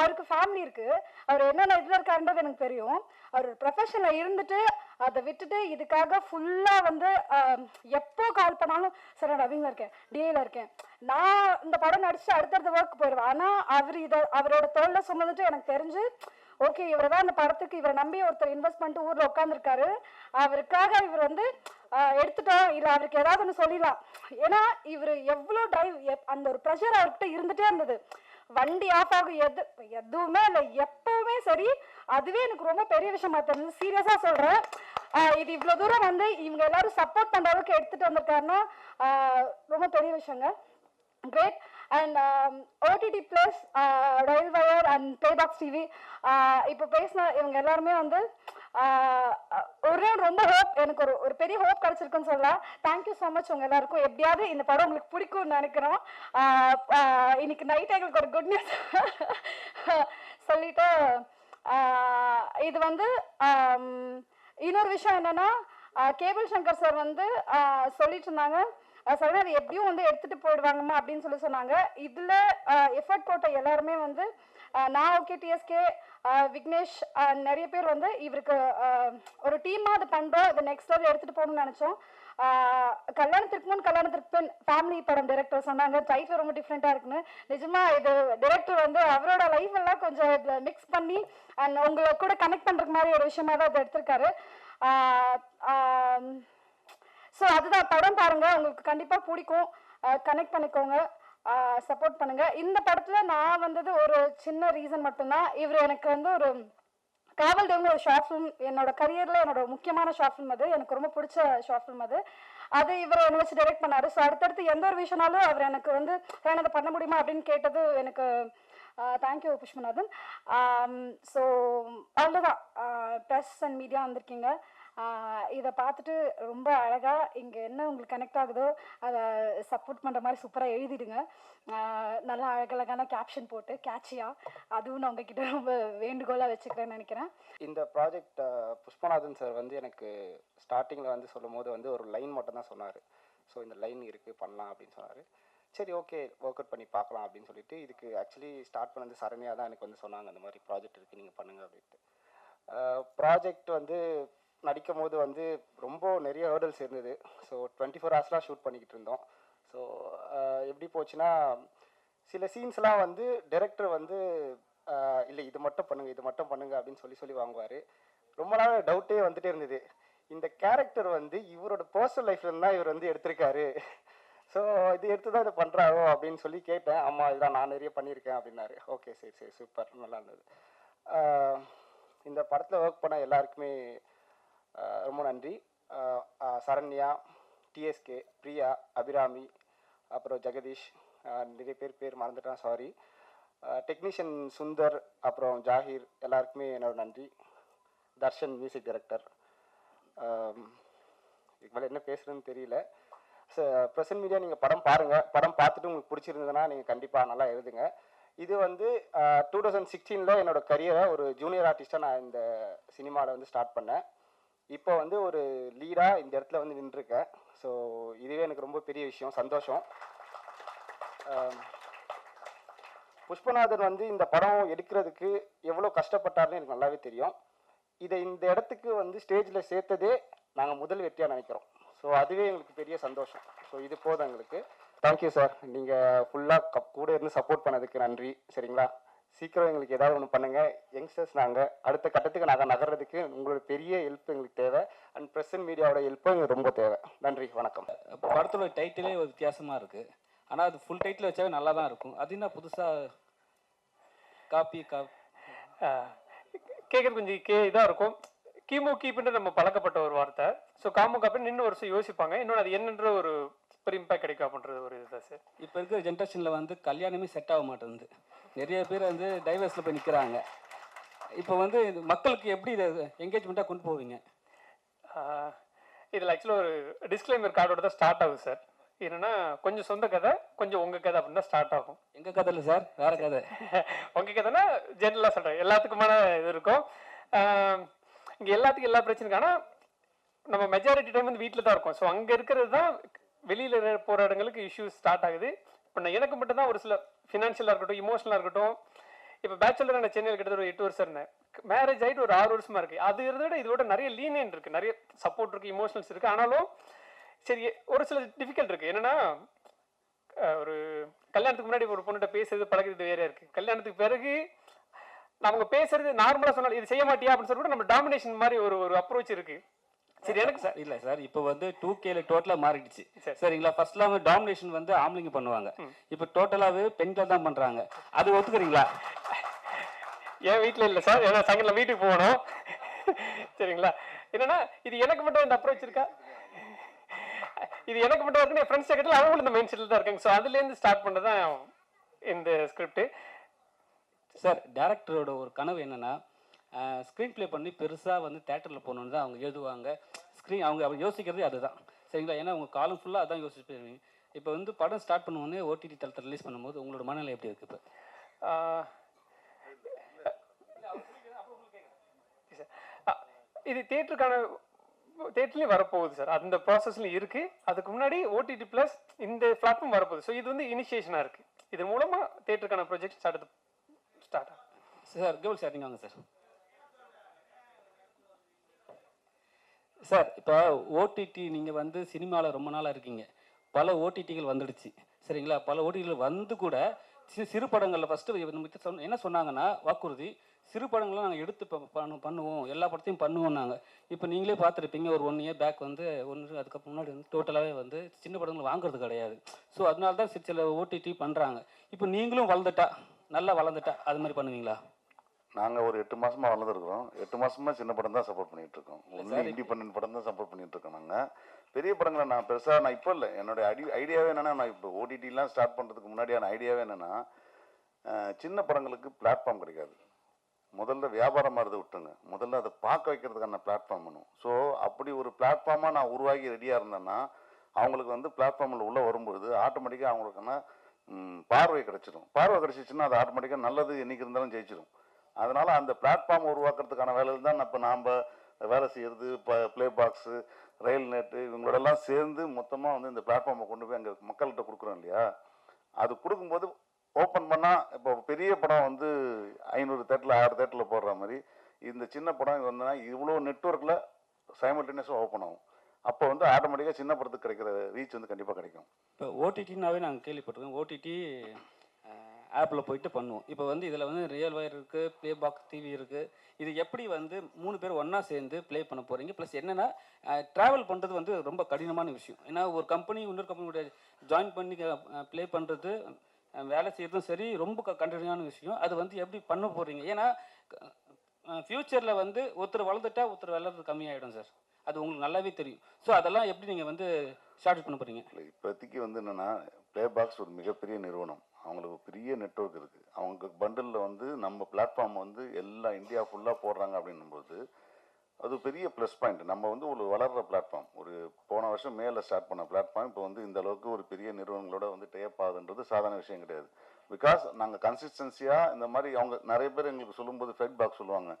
அவருக்கு ஃபேமிலி இருக்கு. அவர் என்னென்ன இதில் இருக்காருன்றது எனக்கு தெரியும். அவர் ப்ரொஃபஷனில் இருந்துட்டு அதை விட்டுட்டு இதுக்காக ஃபுல்லாக வந்து எப்போ கால் பண்ணாலும் சார் நான் ரவிங்கில் இருக்கேன் டிஏல இருக்கேன். நான் இந்த படம் நடிச்சு அடுத்தடுத்த ஒர்க் போயிடுவேன் ஆனால் அவர் இதை அவரோட தோல்ல சுமந்துட்டு எனக்கு தெரிஞ்சு ஓகே இவர் தான் அந்த படத்துக்கு இவரை நம்பி ஒருத்தர் இன்வெஸ்ட் பண்ணிட்டு ஊரில் உட்காந்துருக்காரு அவருக்காக இவர் வந்து எடுத்துட்டோம் இல்லை அவருக்கு ஏதாவது ஒன்று சொல்லிடலாம். ஏன்னா இவர் எவ்வளோ டைவ் அந்த ஒரு ப்ரெஷர் அவர்கிட்ட இருந்துகிட்டே இருந்தது. வண்டி ஆஃப் ஆகும் எது எதுவுமே இல்லை எப்பவுமே சரி அதுவே எனக்கு ரொம்ப பெரிய விஷயமா தெரிஞ்சது. சீரியஸாக சொல்கிறேன் இது இவ்வளோ தூரம் வந்து இவங்க எல்லாரும் சப்போர்ட் பண்ணுற அளவுக்கு எடுத்துகிட்டு வந்திருக்காருன்னா ரொம்ப பெரிய விஷயங்க. Great and OTT plus RailWire and Playbox TV இப்போ பேசின இவங்க எல்லாருமே வந்து uh, uh, ஒரு ஒரே ரொம்ப ஹோப் எனக்கு ஒரு ஒரு பெரிய ஹோப் கிடச்சிருக்குன்னு சொல்லலாம் தேங்க்யூ ஸோ மச் உங்கள் எல்லாருக்கும். எப்படியாவது இந்த படம் உங்களுக்கு பிடிக்கும்னு நினைக்கிறோம். Uh, இன்னைக்கு நைட் எங்களுக்கு ஒரு குட் நியூஸ் சொல்லிட்டு இது வந்து um, இன்னொரு விஷயம் என்னென்னா கேபிள் சங்கர் சார் வந்து சொல்லிட்டு இருந்தாங்க. சார் அது எப்படியும் வந்து எடுத்துட்டு போயிடுவாங்கம்மா அப்படின்னு சொல்லி சொன்னாங்க. இதுல எஃபர்ட் போட்ட எல்லாருமே வந்து நான் ஓகே டிஎஸ்கே விக்னேஷ் நிறைய பேர் வந்து இவருக்கு ஒரு டீமா அது பண்றோம். இதை நெக்ஸ்ட் லெவல் எடுத்துட்டு போகணும்னு நினைச்சோம். கல்யாணத்திற்கு முன் கல்யாணத்திற்கு பின் ஃபேமிலி படம் டைரக்டர் சொன்னாங்க. டைட்டில் ரொம்ப டிஃப்ரெண்டா இருக்குன்னு. நிஜமா இது டைரக்டர் வந்து அவரோட லைஃப் எல்லாம் கொஞ்சம் மிக்ஸ் பண்ணி அண்ட் உங்களை கூட கனெக்ட் பண்ற மாதிரி ஒரு விஷயமா தான் அதை எடுத்திருக்காரு. ஆஹ் ஸோ அதுதான் படம் பாருங்க. உங்களுக்கு கண்டிப்பாக பிடிக்கும். கனெக்ட் பண்ணிக்கோங்க. சப்போர்ட் பண்ணுங்க. இந்த படத்துல நான் வந்தது ஒரு சின்ன ரீசன் மட்டும்தான். இவர் எனக்கு வந்து ஒரு காவல் தேவன் ஒரு ஷார்ட் ஃபிலிம் என்னோட கரியர்ல என்னோட முக்கியமான ஷார்ட் ஃபிலிம் அது. எனக்கு ரொம்ப பிடிச்ச ஷார்ட் ஃபிலிம் அது. அது இவர் என்னை வச்சு டைரக்ட் பண்ணாரு. ஸோ அடுத்தடுத்து எந்த ஒரு விஷயம்னாலும் அவர் எனக்கு வந்து "சார், அதை பண்ண முடியுமா அப்படின்னு கேட்டது எனக்கு தேங்க்யூ புஷ்மநாதன் ஸோ அவ்வளோதான் ப்ரெஸ் அண்ட் மீடியா வந்திருக்கீங்க. இதை பார்த்துட்டு ரொம்ப அழகாக இங்கே என்ன உங்களுக்கு கனெக்ட் ஆகுதோ அதை சப்போர்ட் பண்ணுற மாதிரி சூப்பராக எழுதிடுங்க. நல்லா அழகழகான கேப்ஷன் போட்டு கேட்சியாக அதுவும் நான் உங்ககிட்ட ரொம்ப வேண்டுகோளாக வச்சுக்கிறேன்னு நினைக்கிறேன். இந்த ப்ராஜெக்ட் புஷ்பநாதன் சார் வந்து எனக்கு ஸ்டார்டிங்கில் வந்து சொல்லும் போது வந்து ஒரு லைன் மட்டும் தான் சொன்னார். ஸோ இந்த லைன் இருக்குது பண்ணலாம் அப்படின்னு சொன்னார். சரி ஓகே ஒர்க் அவுட் பண்ணி பார்க்கலாம் அப்படின்னு சொல்லிட்டு இதுக்கு ஆக்சுவலி ஸ்டார்ட் பண்ணது சரண்யா தான் எனக்கு வந்து சொன்னாங்க இந்த மாதிரி ப்ராஜெக்ட் இருக்குது நீங்கள் பண்ணுங்க அப்படின்ட்டு. ப்ராஜெக்ட் வந்து நடிக்கும் போது வந்து ரொம்ப நிறைய ஹேர்டல்ஸ் இருந்தது. ஸோ டுவெண்ட்டி ஃபோர் ஹவர்ஸ்லாம் ஷூட் பண்ணிக்கிட்டு இருந்தோம். ஸோ எப்படி போச்சுன்னா சில சீன்ஸ்லாம் வந்து டைரக்டர் வந்து இல்லை இது மட்டும் பண்ணுங்கள் இது மட்டும் பண்ணுங்கள் அப்படின்னு சொல்லி சொல்லி வாங்குவார். ரொம்ப நாள் டவுட்டே வந்துட்டே இருந்தது. இந்த கேரக்டர் வந்து இவரோட பர்சனல் லைஃப்ல தான் இவர் வந்து எடுத்திருக்காரு. ஸோ இது எடுத்து தான் இதை பண்ணுறாரோ அப்படின்னு சொல்லி கேட்டேன். ஆமாம் இதுதான் நான் நிறைய பண்ணியிருக்கேன் அப்படின்னாரு. ஓகே சரி சரி சூப்பர் நல்லா இருந்தது. இந்த படத்தில் ஒர்க் பண்ண எல்லாருக்குமே ரொம்ப நன்றி. சரண்யா டிஎஸ்கே பிரியா அபிராமி அப்புறம் ஜெகதீஷ் நிறைய பேர் பேர் மறந்துட்டேன் சாரி டெக்னீஷியன் சுந்தர் அப்புறம் ஜாகிர் எல்லாருக்குமே என்னோட நன்றி. தர்ஷன் மியூசிக் டைரக்டர் இதுக்கு மேலே என்ன பேசுகிறேன்னு தெரியல. ப்ரெசன்ட் மீடியா நீங்கள் படம் பாருங்கள் படம் பார்த்துட்டு உங்களுக்கு பிடிச்சிருந்ததுன்னா நீங்கள் கண்டிப்பாக நல்லா எழுதுங்க. இது வந்து டூ தௌசண்ட் சிக்ஸ்டீனில் என்னோட கரியரை ஒரு ஜூனியர் ஆர்டிஸ்ட்டாக நான் இந்த சினிமாவில் வந்து ஸ்டார்ட் பண்ணேன். இப்போ வந்து ஒரு லீடாக இந்த இடத்துல வந்து நின்றுருக்கேன். ஸோ இதுவே எனக்கு ரொம்ப பெரிய விஷயம் சந்தோஷம். புஷ்பநாதன் வந்து இந்த படம் எடுக்கிறதுக்கு எவ்வளோ கஷ்டப்பட்டாருன்னு எனக்கு நல்லாவே தெரியும். இதை இந்த இடத்துக்கு வந்து ஸ்டேஜில் சேர்த்ததே நாங்கள் முதல் வெற்றியாக நினைக்கிறோம். ஸோ அதுவே எங்களுக்கு பெரிய சந்தோஷம். ஸோ இது போதும் எங்களுக்கு. தேங்க்யூ சார் நீங்கள் ஃபுல்லாக கூட இருந்து சப்போர்ட் பண்ணதுக்கு நன்றி. சரிங்களா? சீக்கிரம் எங்களுக்கு ஏதாவது ஒன்று பண்ணுங்கள் யங்ஸ்டர்ஸ் நாங்கள் அடுத்த கட்டத்துக்கு நாங்கள் நகர்றதுக்கு உங்களோட பெரிய ஹெல்ப் எங்களுக்கு தேவை. அண்ட் ப்ரெசன்ட் மீடியாவோட ஹெல்ப்பும் எங்களுக்கு ரொம்ப தேவை. நன்றி வணக்கம். இப்போ படத்தோட டைட்டிலே ஒரு வித்தியாசமாக இருக்குது ஆனால் அது ஃபுல் டைட்டில் வச்சாவே நல்லா தான் இருக்கும். அது என்ன புதுசாக காப்பி காப்பி கேட்குறது கொஞ்சம் கே இதாக இருக்கும். கிமு கீப்புன்ற நம்ம பழக்கப்பட்ட ஒரு வார்த்தை. ஸோ காமு காப்பின்னு இன்னும் வருஷம் யோசிப்பாங்க. இன்னொன்று அது என்னன்ற ஒரு ஒரு இம்பாக்ட் கிடைக்கும் அப்படின்றது ஒரு இதுதான் சார் இப்போ இருக்கிற ஜென்ரேஷனில் வந்து கல்யாணமே செட் ஆக மாட்டேங்குது. நிறைய பேர் வந்து டைவர்ஸில் போய் நிற்கிறாங்க இப்போ வந்து மக்களுக்கு எப்படி இதை என்கேஜ்மெண்ட்டாக கொண்டு போவீங்க? இதில் ஆக்சுவலாக ஒரு டிஸ்க்ளைமர் கார்டோட தான் ஸ்டார்ட் ஆகுது சார் என்னன்னா கொஞ்சம் சொந்த கதை கொஞ்சம் உங்கள் கதை அப்படின்னு ஸ்டார்ட் ஆகும். எங்கள் கதை இல்லை சார் வேற கதை. உங்கள் கதைனா ஜென்ரலாக சொல்கிறேன் எல்லாத்துக்குமான இது இருக்கும். இங்கே எல்லாத்துக்கும் எல்லா பிரச்சனைக்கும் ஆனால் நம்ம மெஜாரிட்டி டைம் வந்து வீட்டில் தான் இருக்கோம். ஸோ அங்கே இருக்கிறது தான் வெளியில் போகிற இடங்களுக்கு இஷ்யூஸ் ஸ்டார்ட் ஆகுது. இப்போ நான் எனக்கு மட்டும் தான் ஒரு சில ஃபினான்ஷியலாக இருக்கட்டும் இமோஷனலாக இருக்கட்டும். இப்போ பேச்சுலர் நான் சென்னையில் கிட்டத்தட்ட ஒரு எட்டு வருஷம் இருந்தேன். மேரேஜ் ஆகிட்டு ஒரு ஆறு வருஷமாக இருக்குது அது இருந்தோட விட இதோட நிறைய லீனியன் இருக்குது நிறைய சப்போர்ட் இருக்குது இமோஷனல்ஸ் இருக்குது ஆனாலும் சரி ஒரு சில டிஃபிகல்ட் இருக்குது என்னென்னா ஒரு கல்யாணத்துக்கு முன்னாடி ஒரு பொண்ணுகிட்ட பேசுறது பழகுறது வேற இருக்குது கல்யாணத்துக்கு பிறகு அவங்க பேசுறது நார்மலாக சொன்னால் இது செய்ய மாட்டியா? அப்படின்னு சொல்லி கூட நம்ம டாமினேஷன் மாதிரி ஒரு ஒரு அப்ரோச் இருக்குது சரி எனக்கு சார் இல்லை சார் இப்போ வந்து டூ கேல டோட்டலாக மாறிடுச்சு. சரி. சரிங்களா? ஃபர்ஸ்ட்லாம் வந்து டாமினேஷன் வந்து ஆம்பளைங்க பண்ணுவாங்க. இப்போ டோட்டலாகவே பெண்கள் தான் பண்ணுறாங்க அது ஒத்துக்கிறீங்களா? என் வீட்டில் இல்லை சார் ஏன்னா சாயங்காலம் வீட்டுக்கு போகணும். சரிங்களா? என்னன்னா இது எனக்கு மட்டும் இந்த அப்ரோச் இருக்கா? இது எனக்கு மட்டும் இருக்குன்னு என் ஃப்ரெண்ட்ஸ் கிட்ட அவங்களும் இந்த மைண்ட் செட்டில் தான் இருக்காங்க. ஸோ அதுலேருந்து ஸ்டார்ட் பண்ணதான் இந்த ஸ்கிரிப்ட் சார் டேரக்டரோட ஒரு கனவு என்னன்னா ஸ்க்ரீன் ப்ளே பண்ணி பெருசாக வந்து தேட்டரில் போகணுன்னு தான் அவங்க எழுதுவாங்க. ஸ்க்ரீன் அவங்க அப்படி யோசிக்கிறதே அதுதான். சரிங்களா? ஏன்னா உங்கள் காலம் ஃபுல்லாக அதான் யோசிச்சு போயிருவீங்க. இப்போ வந்து படம் ஸ்டார்ட் பண்ணுவோன்னே ஓடிடி தளத்தில் ரிலீஸ் பண்ணும்போது உங்களோட மனநிலை எப்படி இருக்குது இப்போ? இது தேட்டருக்கான தேட்டர்லேயும் வரப்போகுது சார் அந்த ப்ராசஸ்ல இருக்கு. அதுக்கு முன்னாடி ஓடிடி ப்ளஸ் இந்த பிளாட்ஃபார்ம் வரப்போகுது. ஸோ இது வந்து இனிஷியேஷனாக இருக்கு. இது மூலமா தேட்டருக்கான ப்ரொஜெக்ட் ஸ்டார்ட் ஸ்டார்ட் ஆகும் சார் கேவல் சார் நீங்கள் வாங்க சார் சார் இப்போ ஓடிடி நீங்கள் வந்து சினிமாவில் ரொம்ப நாளாக இருக்கீங்க. பல ஓடிடிகள் வந்துடுச்சு. சரிங்களா? பல ஓடிடிகள் வந்து கூட சிறு சிறு படங்களில் ஃபஸ்ட்டு சொன்ன என்ன சொன்னாங்கன்னா வாக்குறுதி. சிறு படங்கள்லாம் நாங்கள் எடுத்து பண்ணு பண்ணுவோம். எல்லா படத்தையும் பண்ணுவோம் நாங்கள் இப்போ நீங்களே பார்த்துருப்பீங்க ஒரு ஒன் இயர் பேக் வந்து ஒன்று அதுக்கு முன்னாடி வந்து டோட்டலாகவே வந்து சின்ன படங்கள் வாங்குறது கிடையாது. ஸோ அதனால தான் சில ஓடிடி பண்ணுறாங்க இப்போ நீங்களும் வளர்ந்துட்டா நல்லா வளர்ந்துட்டா அது மாதிரி பண்ணுவீங்களா? நாங்கள் ஒரு எட்டு மாசமா வளர்ந்துருக்குறோம் எட்டு மாசமா சின்ன படம் தான் சப்போர்ட் பண்ணிட்டு இருக்கோம். ஒன்லி இண்டிபெண்டன்ட் படம் தான் சப்போர்ட் பண்ணிட்டு இருக்கோம் நாங்கள் பெரிய படங்களை நான் பெருசாக நான் இப்போ இல்லை. என்னோட ஐடி ஐடியாவே என்னன்னா நான் இப்போ ஓடிடிலாம் ஸ்டார்ட் பண்ணுறதுக்கு முன்னாடியான ஐடியாவே என்னன்னா சின்ன படங்களுக்கு பிளாட்ஃபார்ம் கிடைக்காது. முதல்ல வியாபாரம் மாதிரி விட்டுங்க முதல்ல அதை பார்க்க வைக்கிறதுக்கான பிளாட்ஃபார்ம் வேணும். ஸோ அப்படி ஒரு பிளாட்ஃபார்மாக நான் உருவாகி ரெடியாக இருந்தேன்னா அவங்களுக்கு வந்து பிளாட்ஃபார்மில் உள்ளே வரும்பொழுது ஆட்டோமேட்டிக்காக அவங்களுக்கான பார்வை கிடைச்சிடும் பார்வை கிடைச்சிச்சுன்னா அது ஆட்டோமேட்டிக்காக நல்லது என்னைக்கு இருந்தாலும் ஜெயிச்சிடும் அதனால் அந்த பிளாட்ஃபார்ம் உருவாக்குறதுக்கான வேலையில் தான் இப்போ நாம் வேலை செய்கிறது இப்போ ப்ளே பாக்ஸு ரயில் நெட்டு இவங்களோடலாம் சேர்ந்து மொத்தமாக வந்து இந்த பிளாட்ஃபார்மை கொண்டு போய் அங்கே மக்கள்கிட்ட கொடுக்குறோம் இல்லையா? அது கொடுக்கும்போது ஓப்பன் பண்ணால் இப்போ பெரிய படம் வந்து ஐநூறு தேட்டரில் ஆறு தேட்டரில் போடுற மாதிரி இந்த சின்ன படம் வந்தா இவ்வளோ நெட்ஒர்க்கில் சைமல்டேனியஸாக ஓப்பன் ஆகும். அப்போ வந்து ஆட்டோமேட்டிக்காக சின்ன படத்துக்கு கிடைக்கிற ரீச் வந்து கண்டிப்பாக கிடைக்கும். இப்போ ஓடிடினாவே நாங்கள் கேள்விப்பட்டிருக்கோம் ஓடிடி ஆப்பில் போயிட்டு பண்ணுவோம். இப்போ வந்து இதில் வந்து ரியல் வயர் இருக்குது ப்ளே பாக்ஸ் டிவி இருக்குது இது எப்படி வந்து மூணு பேர் ஒன்றா சேர்ந்து ப்ளே பண்ண போகிறீங்க ப்ளஸ் என்னென்னா ட்ராவல் பண்ணுறது வந்து ரொம்ப கடினமான விஷயம். ஏன்னா ஒரு கம்பெனி இன்னொரு கம்பெனியோட ஜாயின் பண்ணி ப்ளே பண்ணுறது வேலை செய்கிறதும் சரி ரொம்ப க- கடினமான விஷயம். அது வந்து எப்படி பண்ண போகிறீங்க ஏன்னா ஃப்யூச்சரில் வந்து ஒருத்தர் வளர்ந்துட்டா ஒருத்தர் வளர்றது கம்மியாகிடும் சார் அது உங்களுக்கு நல்லாவே தெரியும். ஸோ அதெல்லாம் எப்படி நீங்கள் வந்து ஷார்ட் பண்ண போகிறீங்க இப்போதைக்கு வந்து என்னென்னா ப்ளே பாக்ஸ் ஒரு மிகப்பெரிய நிறுவனம். அவங்களுக்கு பெரிய நெட்ஒர்க் இருக்குது அவங்க பண்டலில் வந்து நம்ம பிளாட்ஃபார்ம் வந்து எல்லா இந்தியா ஃபுல்லாக போடுறாங்க அப்படின்னும்போது அது பெரிய ப்ளஸ் பாயிண்ட் நம்ம வந்து ஒரு வளர்கிற பிளாட்ஃபார்ம் ஒரு போன வருஷம் மேலே ஸ்டார்ட் பண்ண பிளாட்ஃபார்ம் இப்போ வந்து இந்த அளவுக்கு ஒரு பெரிய நிறுவனங்களோட வந்து டேப் ஆகுதுன்றது சாதாரண விஷயம் கிடையாது. பிகாஸ் நாங்கள் கன்சிஸ்டன்சியாக இந்த மாதிரி அவங்க நிறைய பேர் எங்களுக்கு சொல்லும்போது ஃபீட்பேக் பாக்ஸ் சொல்லுவாங்க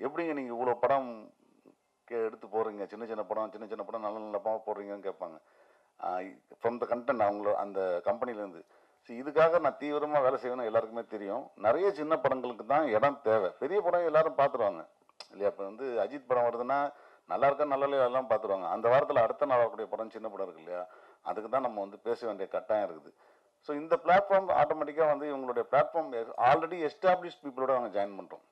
எப்படிங்க நீங்கள் இவ்வளோ படம் கே எடுத்து போடுறீங்க? சின்ன சின்ன படம் சின்ன சின்ன படம் நல்ல நல்ல படம் போடுறீங்கன்னு கேட்பாங்க. ஃப்ரம் த கண்டென்ட் அவங்கள அந்த கம்பெனிலேருந்து ஸோ இதுக்காக நான் தீவிரமாக வேலை செய்வேன்னு எல்லாருக்குமே தெரியும். நிறைய சின்ன படங்களுக்கு தான் இடம் தேவை. பெரிய படம் எல்லாரும் பார்த்துருவாங்க. இல்லையா இப்போ வந்து அஜித் படம் வருதுன்னா நல்லா இருக்கா நல்லா இல்லையா எல்லாம் பார்த்துருவாங்க. அந்த வாரத்தில் அடுத்த நாள் வரக்கூடிய படம் சின்ன படம் இருக்கு இல்லையா அதுக்கு தான் நம்ம வந்து பேச வேண்டிய கட்டாயம் இருக்குது. ஸோ இந்த பிளாட்ஃபார்ம் ஆட்டோமேட்டிக்காக வந்து இவங்களுடைய பிளாட்ஃபார்ம் ஆல்ரெடி எஸ்டாப்ளிஷ் பீப்புளோட அவங்க ஜாயின் பண்ணுறோம்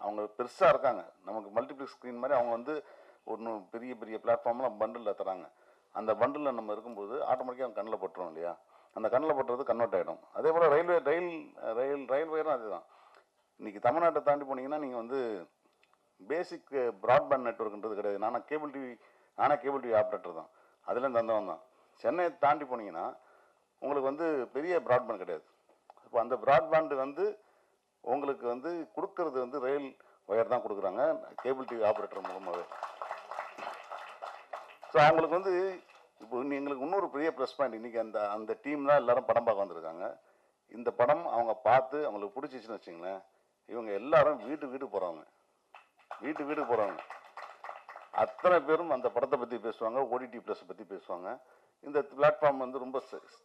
அவங்க பெருசாக இருக்காங்க. நமக்கு மல்டிப்ளெக்ஸ் ஸ்க்ரீன் மாதிரி அவங்க வந்து ஒன்று பெரிய பெரிய பிளாட்ஃபார்ம்லாம் பண்டிலில் தராங்க. அந்த பண்டிலில் நம்ம இருக்கும்போது ஆட்டோமேட்டிக்காக அவங்க கண்ணில் பட்டுரும் இல்லையா. அந்த கண்ணில் பட்டுறது கன்வெர்ட் ஆகிடும் அதே போல் ரயில்வே ரயில் ரயில் ரயில் வயரும் அதுதான். இன்றைக்கி தமிழ்நாட்டை தாண்டி போனீங்கன்னா நீங்கள் வந்து பேசிக் ப்ராட்பேண்ட் நெட்ஒர்க்ன்றது கிடையாது. நானா கேபிள் டிவி நானே கேபிள் டிவி ஆப்ரேட்டர் தான். அதுலேருந்து வந்தவன் தான். சென்னையை தாண்டி போனீங்கன்னா உங்களுக்கு வந்து பெரிய ப்ராட்பேண்ட் கிடையாது. இப்போ அந்த ப்ராட்பேண்ட் வந்து உங்களுக்கு வந்து கொடுக்கறது வந்து ரயில் ஒயர் தான் கொடுக்குறாங்க கேபிள் டிவி ஆப்ரேட்டர் மூலமாகவே ஸோ அவங்களுக்கு வந்து இப்போ எங்களுக்கு இன்னொரு பெரிய ப்ளஸ் பாயிண்ட் இன்றைக்கி அந்த அந்த டீம் தான் எல்லாரும் படம் பார்க்க வந்திருக்காங்க. இந்த படம் அவங்க பார்த்து அவங்களுக்கு பிடிச்சிச்சுன்னு வச்சுங்களேன் இவங்க எல்லாரும் வீட்டு வீடு போகிறவங்க வீட்டு வீடு போகிறவங்க அத்தனை பேரும் அந்த படத்தை பற்றி பேசுவாங்க ஓடிடி ப்ளஸ் பற்றி பேசுவாங்க. இந்த பிளாட்ஃபார்ம் வந்து ரொம்ப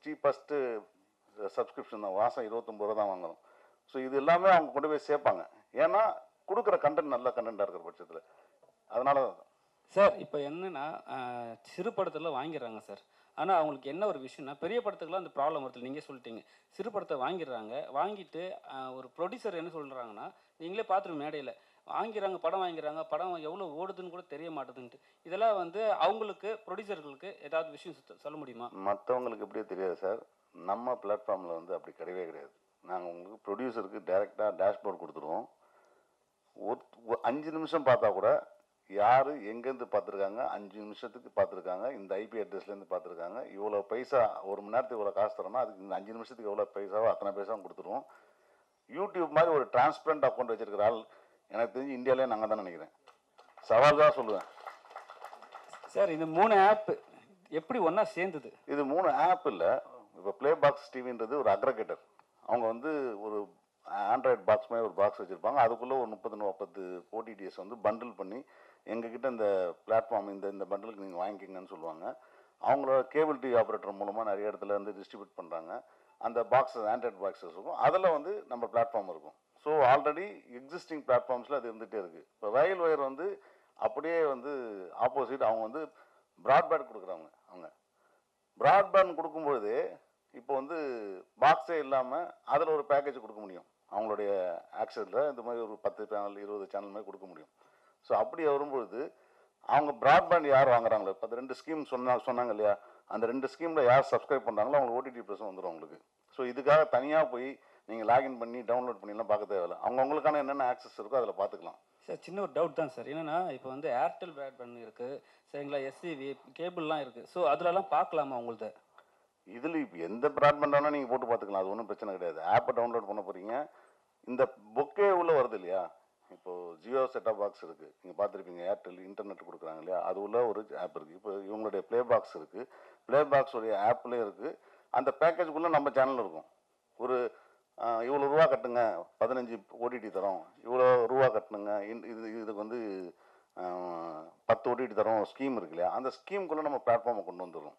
சீப்பஸ்ட்டு சப்ஸ்கிரிப்ஷன் தான். மாதம் இருபத்தொம்பது ரூபா தான் வாங்குறோம். ஸோ இது எல்லாமே அவங்க கொண்டு போய் சேர்ப்பாங்க. ஏன்னா கொடுக்குற கண்டென்ட் நல்ல கண்டென்ட்டாக இருக்கிற பட்சத்தில். அதனால தான் சார் இப்போ என்னென்னா சிறு படத்தில் வாங்கிடுறாங்க சார். ஆனால் அவங்களுக்கு என்ன ஒரு விஷயம்னா பெரிய படத்துக்குலாம் அந்த ப்ராப்ளம் வருது. நீங்கள் சொல்லிட்டீங்க. சிறு படத்தை வாங்கிடுறாங்க. வாங்கிட்டு ஒரு ப்ரொடியூசர் என்ன சொல்கிறாங்கன்னா நீங்களே பார்த்துருங்க மேடையில். வாங்கிறாங்க படம் வாங்கிறாங்க படம் எவ்வளோ ஓடுதுன்னு கூட தெரிய மாட்டேதுன்ட்டு. இதெல்லாம் வந்து அவங்களுக்கு ப்ரொடியூசர்களுக்கு ஏதாவது விஷயம் சொல்ல முடியுமா? மற்றவங்களுக்கு எப்படியோ தெரியாது சார். நம்ம பிளாட்ஃபார்மில் வந்து அப்படி கிடையவே கிடையாது. நாங்கள் உங்களுக்கு ப்ரொடியூசருக்கு டைரெக்டாக டேஷ்போர்ட் கொடுத்துருவோம். ஒரு அஞ்சு நிமிஷம் பார்த்தா கூட யார் எங்கேருந்து பார்த்துருக்காங்க? அஞ்சு நிமிஷத்துக்கு பார்த்துருக்காங்க. இந்த ஐபி அட்ரஸ்லேருந்து பார்த்துருக்காங்க. இவ்வளோ பைசா ஒரு மணி நேரத்துக்கு இவ்வளோ காசு தரோம்னா அதுக்கு இந்த அஞ்சு நிமிஷத்துக்கு எவ்வளோ பைசாவோ அத்தனை பைசாவும் கொடுத்துருவோம். யூடியூப் மாதிரி ஒரு டிரான்ஸ்பரண்ட் அக்கௌண்ட் வச்சிருக்கிற ஆள் எனக்கு தெரிஞ்சு இந்தியாவிலே நாங்கள் தான் நினைக்கிறேன். சவால் தான் சொல்லுவேன். சார் இந்த மூணு ஆப் எப்படி ஒன்றா சேர்ந்தது? இது மூணு ஆப் இல்லை. இப்போ ப்ளே பாக்ஸ் டிவின்றது ஒரு அக்ரகேட்டர் அவங்க வந்து ஒரு ஆண்ட்ராய்டு பாக்ஸ் மாதிரி ஒரு பாக்ஸ் வச்சுருப்பாங்க. அதுக்குள்ளே ஒரு முப்பது முப்பத்து ஓடிடிஎஸ் வந்து பண்டில் பண்ணி எங்ககிட்ட இந்த பிளாட்ஃபார்ம் இந்த இந்த பண்டிலுக்கு நீங்கள் வாங்கிக்கிங்கன்னு சொல்லுவாங்க. அவங்களோட கேபிள் டிவி ஆப்ரேட்டர் மூலமாக நிறைய இடத்துல வந்து டிஸ்ட்ரிபியூட் பண்ணுறாங்க அந்த பாக்ஸஸ் ஆண்ட்ராய்டு பாக்ஸஸ் இருக்கும். அதில் வந்து நம்ம பிளாட்ஃபார்ம் இருக்கும். ஸோ ஆல்ரெடி எக்ஸிஸ்டிங் பிளாட்ஃபார்ம்ஸில் அது இருந்துகிட்டே இருக்குது இப்போ ரயில் ஒயர் வந்து அப்படியே வந்து ஆப்போசிட் அவங்க வந்து ப்ராட்பேண்ட் கொடுக்குறாங்க அவங்க. ப்ராட்பேண்ட் கொடுக்கும்பொழுது இப்போ வந்து பாக்ஸே இல்லாமல் அதில் ஒரு பேக்கேஜ் கொடுக்க முடியும். அவங்களுடைய ஆக்சஸில் இந்த மாதிரி ஒரு பத்து சேனல் இருபது சேனல் மாதிரி கொடுக்க முடியும். ஸோ அப்படி வரும்பொழுது அவங்க ப்ராட்பேண்ட் யார் வாங்குறாங்களோ இப்போ அந்த ரெண்டு ஸ்கீம் சொன்னா சொன்னாங்க இல்லையா? அந்த ரெண்டு ஸ்கீமில் யார் சப்ஸ்கிரைப் பண்ணுறாங்களோ அவங்களுக்கு ஓடிடி ப்ளஸ் வந்துடும் உங்களுக்கு ஸோ இதுக்காக தனியாக போய் நீங்கள் லாகின் பண்ணி டவுன்லோட் பண்ணிலாம் பார்க்க தேவையில்ல. அவங்கவுங்களுக்கான என்னென்ன ஆக்சஸ் இருக்கோ அதில் பார்த்துக்கலாம். சார் சின்ன ஒரு டவுட் தான் சார். என்னன்னா இப்போ வந்து ஏர்டெல் பிராட்பேண்ட் இருக்குது சரிங்களா? எஸ்சிவி கேபிள்லாம் இருக்குது ஸோ அதுலலாம் பார்க்கலாமா உங்கள்த இதில் இப்போ எந்த ப்ராட்பேண்ட் வேணால் நீங்கள் போட்டு பார்த்துக்கலாம். அது ஒன்றும் பிரச்சனை கிடையாது. ஆப்பை டவுன்லோட் பண்ண போகிறீங்க இந்த புக்கே உள்ள வருது இல்லையா? இப்போது ஜியோ செட்டாப் பாக்ஸ் இருக்குது நீங்கள் பார்த்துருப்பீங்க ஏர்டெல் இன்டர்நெட் கொடுக்குறாங்க இல்லையா? அது உள்ள ஒரு ஆப் இருக்குது இப்போ இவங்களுடைய ப்ளே பாக்ஸ் இருக்குது ப்ளே பாக்ஸுடைய ஆப்லேயே இருக்குது அந்த பேக்கேஜுக்குள்ளே நம்ம சேனல் இருக்கும். ஒரு இவ்வளோ ரூபா கட்டுங்க. பதினஞ்சு ஓடிடி தரோம். இவ்வளோ ரூபா கட்டணுங்க. இது இதுக்கு வந்து பத்து ஓடிடி தரோம். ஸ்கீம் இருக்கு இல்லையா? அந்த ஸ்கீமுக்குள்ளே நம்ம பிளாட்ஃபார்மை கொண்டு வந்துடும்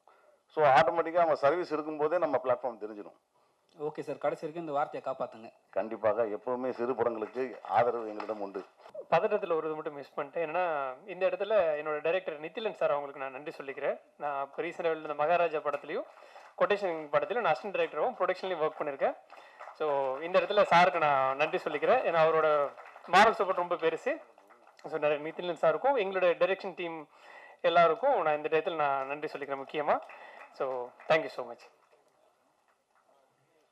ஸோ ஆட்டோமேட்டிக்காக அவங்க சர்வீஸ் இருக்கும்போதே நம்ம பிளாட்ஃபார்ம் தெரிஞ்சிடும். ஓகே சார் கடைசி வரைக்கும் இந்த வார்த்தையை காப்பாற்றுங்க கண்டிப்பாக எப்பவுமே சிறு படங்களுக்கு ஆதரவு எங்களிடம் உண்டு. பதட்டத்தில் ஒரு இது மட்டும் மிஸ் பண்ணிட்டேன். என்னன்னா இந்த இடத்துல என்னோட டைரக்டர் நித்திலன் சார் அவங்களுக்கு நான் நன்றி சொல்லிக்கிறேன். நான் இப்போ ரீசெண்டாக இந்த மகாராஜா படத்துலையும் கொட்டேஷன் படத்துலையும் நான் அசிஸ்டன்ட் டைரக்டரும் ப்ரொடக்ஷன்லையும் ஒர்க் பண்ணியிருக்கேன் ஸோ இந்த இடத்துல சாருக்கு நான் நன்றி சொல்லிக்கிறேன். ஏன்னா அவரோட மாரல் சப்போர்ட் ரொம்ப பெருசு. ஸோ நிறைய நித்திலன் சாருக்கும் எங்களுடைய டைரக்ஷன் டீம் எல்லாருக்கும் நான் இந்த டயத்தில் நான் நன்றி சொல்லிக்கிறேன் முக்கியமாக ஸோ தேங்க்யூ ஸோ மச்